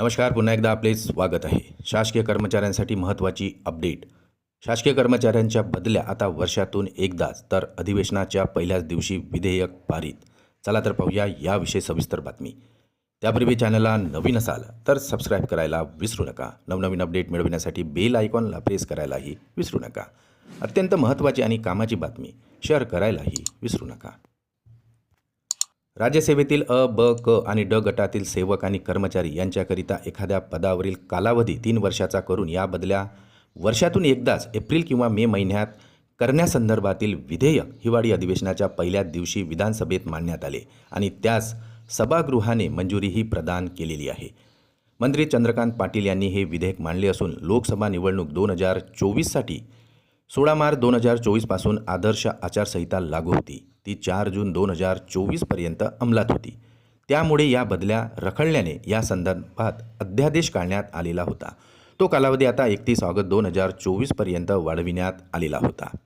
नमस्कार पुन्हा एकदा आपले स्वागत आहे. शासकीय कर्मचाऱ्यांसाठी महत्त्वाची अपडेट. शासकीय कर्मचाऱ्यांच्या बदल्या आता वर्षातून एकदाच तर अधिवेशनाच्या पहिल्याच दिवशी विधेयक पारित. चला तर पाहूया याविषयी सविस्तर बातमी. त्यापूर्वी चॅनलला नवीन असाल तर सबस्क्राईब करायला विसरू नका. नवनवीन अपडेट मिळविण्यासाठी बेल आयकॉनला प्रेस करायलाही विसरू नका. अत्यंत महत्त्वाची आणि कामाची बातमी शेअर करायलाही विसरू नका. राज्यसेवेतील अ ब क आणि ड गटातील सेवक आणि कर्मचारी यांच्याकरिता एखाद्या पदावरील कालावधी तीन वर्षाचा करून या बदल्या वर्षातून एकदाच एप्रिल किंवा मे महिन्यात करण्यासंदर्भातील विधेयक हिवाळी अधिवेशनाच्या पहिल्याच दिवशी विधानसभेत मांडण्यात आले आणि त्यास सभागृहाने मंजुरीही प्रदान केलेली आहे. मंत्री चंद्रकांत पाटील यांनी हे विधेयक मांडले असून लोकसभा निवडणूक दोन हजार चोवीससाठी सोळा मार्च दोन हजार चोवीसपासून आदर्श आचारसंहिता लागू होती. ती चार जून दोन हजार चोवीसपर्यंत अंमलात होती. त्यामुळे या बदल्या रखडल्याने या संदर्भात अध्यादेश काढण्यात आलेला होता. तो कालावधी आता एकतीस ऑगस्ट दोन हजार चोवीसपर्यंत वाढविण्यात आलेला होता.